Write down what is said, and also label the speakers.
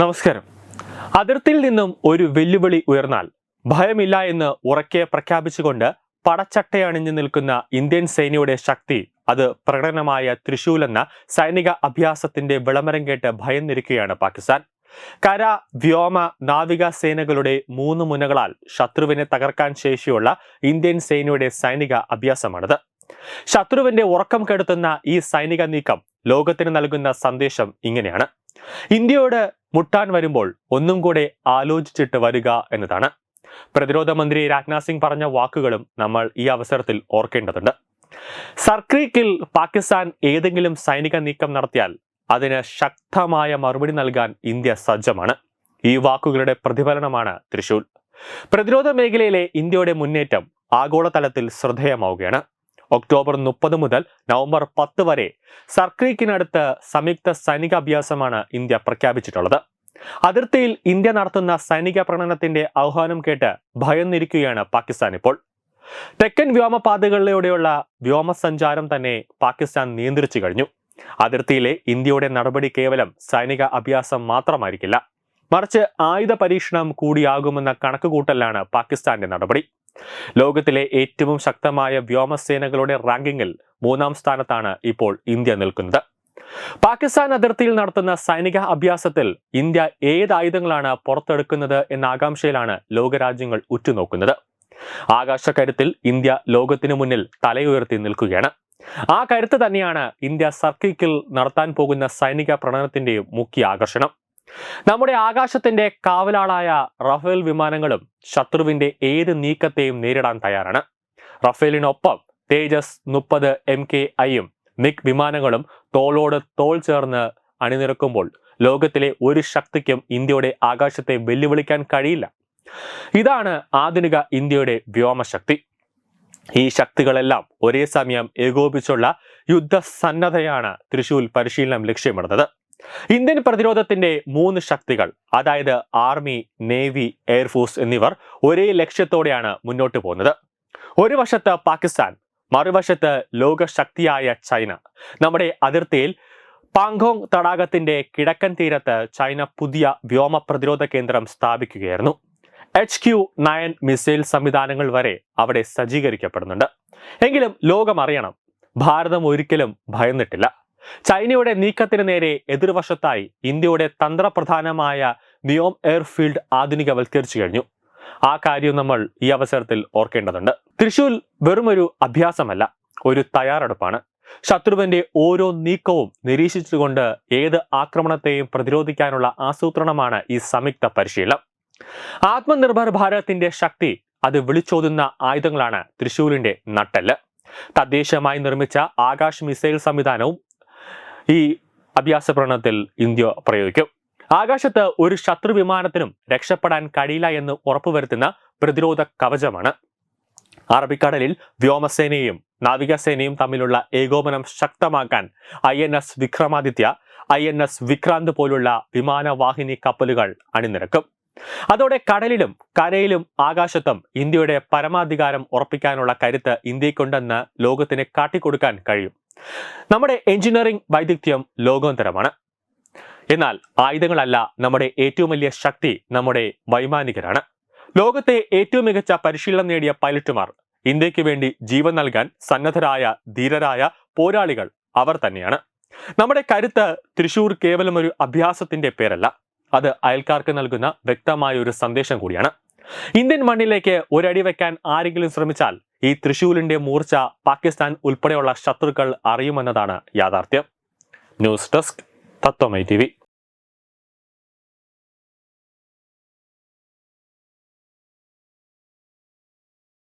Speaker 1: നമസ്കാരം. അതിർത്തിയിൽ നിന്നും ഒരു വെല്ലുവിളി ഉയർന്നാൽ ഭയമില്ല എന്ന് ഉറക്കെ പ്രഖ്യാപിച്ചുകൊണ്ട് പടച്ചട്ടയണിഞ്ഞു നിൽക്കുന്ന ഇന്ത്യൻ സേനയുടെ ശക്തി അത് പ്രകടനമായ തൃശൂൽ എന്ന സൈനിക അഭ്യാസത്തിന്റെ വിളംബരം കേട്ട് ഭയന്നിരിക്കുകയാണ് പാകിസ്ഥാൻ. കര വ്യോമ നാവിക സേനകളുടെ മൂന്ന് മുനകളാൽ ശത്രുവിനെ തകർക്കാൻ ശേഷിയുള്ള ഇന്ത്യൻ സേനയുടെ സൈനിക അഭ്യാസമാണിത്. ശത്രുവിന്റെ ഉറക്കം കെടുത്തുന്ന ഈ സൈനിക നീക്കം ലോകത്തിന് നൽകുന്ന സന്ദേശം ഇങ്ങനെയാണ്. ഇന്ത്യയോട് മുട്ടാൻ വരുമ്പോൾ ഒന്നും കൂടെ ആലോചിച്ചിട്ട് വരിക എന്നതാണ്. പ്രതിരോധ മന്ത്രി രാജ്നാഥ് സിംഗ് പറഞ്ഞ വാക്കുകളും നമ്മൾ ഈ അവസരത്തിൽ ഓർക്കേണ്ടതുണ്ട്. സർക്രീക്കിൽ പാകിസ്ഥാൻ ഏതെങ്കിലും സൈനിക നീക്കം നടത്തിയാൽ അതിന് ശക്തമായ മറുപടി നൽകാൻ ഇന്ത്യ സജ്ജമാണ്. ഈ വാക്കുകളുടെ പ്രതിഫലനമാണ് തൃശൂൽ പ്രതിരോധ മേഖലയിലെ ഇന്ത്യയുടെ മുന്നേറ്റം ആഗോളതലത്തിൽ ശ്രദ്ധേയമാവുകയാണ്. ഒക്ടോബർ മുപ്പത് മുതൽ നവംബർ പത്ത് വരെ സർക്രീക്കിനടുത്ത് സംയുക്ത സൈനിക അഭ്യാസമാണ് ഇന്ത്യ പ്രഖ്യാപിച്ചിട്ടുള്ളത്. അതിർത്തിയിൽ ഇന്ത്യ നടത്തുന്ന സൈനിക പ്രകടനത്തിന്റെ ആഹ്വാനം കേട്ട് ഭയന്നിരിക്കുകയാണ് പാകിസ്ഥാൻ ഇപ്പോൾ. തെക്കൻ വ്യോമപാതകളിലൂടെയുള്ള വ്യോമസഞ്ചാരം തന്നെ പാകിസ്ഥാൻ നിയന്ത്രിച്ചു കഴിഞ്ഞു. അതിർത്തിയിലെ ഇന്ത്യയുടെ നടപടി കേവലം സൈനിക അഭ്യാസം മാത്രമായിരിക്കില്ല. മറിച്ച് ആയുധ പരീക്ഷണം കൂടിയാകുമെന്ന കണക്കുകൂട്ടലാണ് പാകിസ്ഥാന്റെ നടപടി. ലോകത്തിലെ ഏറ്റവും ശക്തമായ വ്യോമസേനകളുടെ റാങ്കിങ്ങിൽ മൂന്നാം സ്ഥാനത്താണ് ഇപ്പോൾ ഇന്ത്യ നിൽക്കുന്നത്. പാകിസ്ഥാൻ അതിർത്തിയിൽ നടത്തുന്ന സൈനിക അഭ്യാസത്തിൽ ഇന്ത്യ ഏത് ആയുധങ്ങളാണ് പുറത്തെടുക്കുന്നത് എന്ന ആകാംക്ഷയിലാണ് ലോകരാജ്യങ്ങൾ ഉറ്റുനോക്കുന്നത്. ആകാശ കരുത്തിൽ ഇന്ത്യ ലോകത്തിനു മുന്നിൽ തലയുയർത്തി നിൽക്കുകയാണ്. ആ കരുത്ത് തന്നെയാണ് ഇന്ത്യ സർക്കിക്കിൽ നടത്താൻ പോകുന്ന സൈനിക പ്രകടനത്തിന്റെയും മുഖ്യ ആകർഷണം. നമ്മുടെ ആകാശത്തിന്റെ കാവലാളായ റഫേൽ വിമാനങ്ങളും ശത്രുവിന്റെ ഏത് നീക്കത്തെയും നേരിടാൻ തയ്യാറാണ്. റഫേലിനൊപ്പം തേജസ് മുപ്പത് എം കെ ഐയും മിക് വിമാനങ്ങളും തോളോട് തോൾ ചേർന്ന് അണിനിരക്കുമ്പോൾ ലോകത്തിലെ ഒരു ശക്തിക്കും ഇന്ത്യയുടെ ആകാശത്തെ വെല്ലുവിളിക്കാൻ കഴിയില്ല. ഇതാണ് ആധുനിക ഇന്ത്യയുടെ വ്യോമശക്തി. ഈ ശക്തികളെല്ലാം ഒരേ സമയം ഏകോപിച്ചുള്ള യുദ്ധസന്നദ്ധയാണ് തൃശൂർ പരിശീലനം ലക്ഷ്യമിടുന്നത്. ഇന്ത്യൻ പ്രതിരോധത്തിന്റെ മൂന്ന് ശക്തികൾ അതായത് ആർമി നേവി എയർഫോഴ്സ് എന്നിവർ ഒരേ ലക്ഷ്യത്തോടെയാണ് മുന്നോട്ട് പോകുന്നത്. ഒരു വശത്ത് പാകിസ്ഥാൻ മറുവശത്ത് ലോകശക്തിയായ ചൈന. നമ്മുടെ അതിർത്തിയിൽ പാങ്കോങ് തടാകത്തിന്റെ കിഴക്കൻ തീരത്ത് ചൈന പുതിയ വ്യോമ പ്രതിരോധ കേന്ദ്രം സ്ഥാപിക്കുകയായിരുന്നു. എച്ച് ക്യു നയൻ മിസൈൽ സംവിധാനങ്ങൾ വരെ അവിടെ സജ്ജീകരിക്കപ്പെടുന്നുണ്ട്. എങ്കിലും ലോകം അറിയണം ഭാരതം ഒരിക്കലും ഭയന്നിട്ടില്ല. ചൈനയുടെ നീക്കത്തിന് നേരെ എതിർവശത്തായി ഇന്ത്യയുടെ തന്ത്രപ്രധാനമായ നിയോം എയർഫീൽഡ് ആധുനികവൽക്കരിച്ചു കഴിഞ്ഞു. ആ കാര്യം നമ്മൾ ഈ അവസരത്തിൽ ഓർക്കേണ്ടതുണ്ട്. തൃശൂൽ വെറുമൊരു അഭ്യാസമല്ല ഒരു തയ്യാറെടുപ്പാണ്. ശത്രുവിന്റെ ഓരോ നീക്കവും നിരീക്ഷിച്ചുകൊണ്ട് ഏത് ആക്രമണത്തെയും പ്രതിരോധിക്കാനുള്ള ആസൂത്രണമാണ് ഈ സംയുക്ത പരിശീലനം. ആത്മനിർഭർ ഭാരതത്തിന്റെ ശക്തി അത് വിളിച്ചോതുന്ന ആയുധങ്ങളാണ് തൃശൂരിന്റെ നട്ടെല്ല്. തദ്ദേശീയമായി നിർമ്മിച്ച ആകാശ് മിസൈൽ സംവിധാനവും ഈ അഭ്യാസ പ്രകടനത്തിൽ ഇന്ത്യ പ്രയോഗിക്കും. ആകാശത്ത് ഒരു ശത്രു വിമാനത്തിനും രക്ഷപ്പെടാൻ കഴിയില്ല എന്ന് ഉറപ്പുവരുത്തുന്ന പ്രതിരോധ കവചമാണ്. അറബിക്കടലിൽ വ്യോമസേനയും നാവികസേനയും തമ്മിലുള്ള ഏകോപനം ശക്തമാക്കാൻ I N S Vikramaditya I N S Vikrant പോലുള്ള വിമാനവാഹിനി കപ്പലുകൾ അണിനിരക്കും. അതോടെ കടലിലും കരയിലും ആകാശത്തും ഇന്ത്യയുടെ പരമാധികാരം ഉറപ്പിക്കാനുള്ള കരുത്ത് ഇന്ത്യക്കുണ്ടെന്ന് ലോകത്തിന് കാട്ടിക്കൊടുക്കാൻ കഴിയും. നമ്മുടെ എഞ്ചിനീയറിംഗ് വൈദഗ്ധ്യം ലോകോത്തരമാണ്. എന്നാൽ ആയുധങ്ങളല്ല നമ്മുടെ ഏറ്റവും വലിയ ശക്തി നമ്മുടെ വൈമാനികരാണ്. ലോകത്തെ ഏറ്റവും മികച്ച പരിശീലനം നേടിയ പൈലറ്റുമാർ ഇന്ത്യയ്ക്ക് വേണ്ടി ജീവൻ നൽകാൻ സന്നദ്ധരായ ധീരരായ പോരാളികൾ അവർ തന്നെയാണ്. നമ്മുടെ കരുത്ത് തൃശൂർ കേവലം ഒരു അഭ്യാസത്തിന്റെ പേരല്ല. അത് അയൽക്കാർക്ക് നൽകുന്ന വ്യക്തമായ ഒരു സന്ദേശം കൂടിയാണ്. ഇന്ത്യൻ മണ്ണിലേക്ക് ഒരടി വെക്കാൻ ആരെങ്കിലും ശ്രമിച്ചാൽ ഈ തൃശൂലിന്റെ മൂർച്ച പാകിസ്ഥാൻ ഉൾപ്പെടെയുള്ള ശത്രുക്കൾ അറിയുമെന്നതാണ് യാഥാർത്ഥ്യം. ന്യൂസ് ഡെസ്ക് തത്വമൈ ടി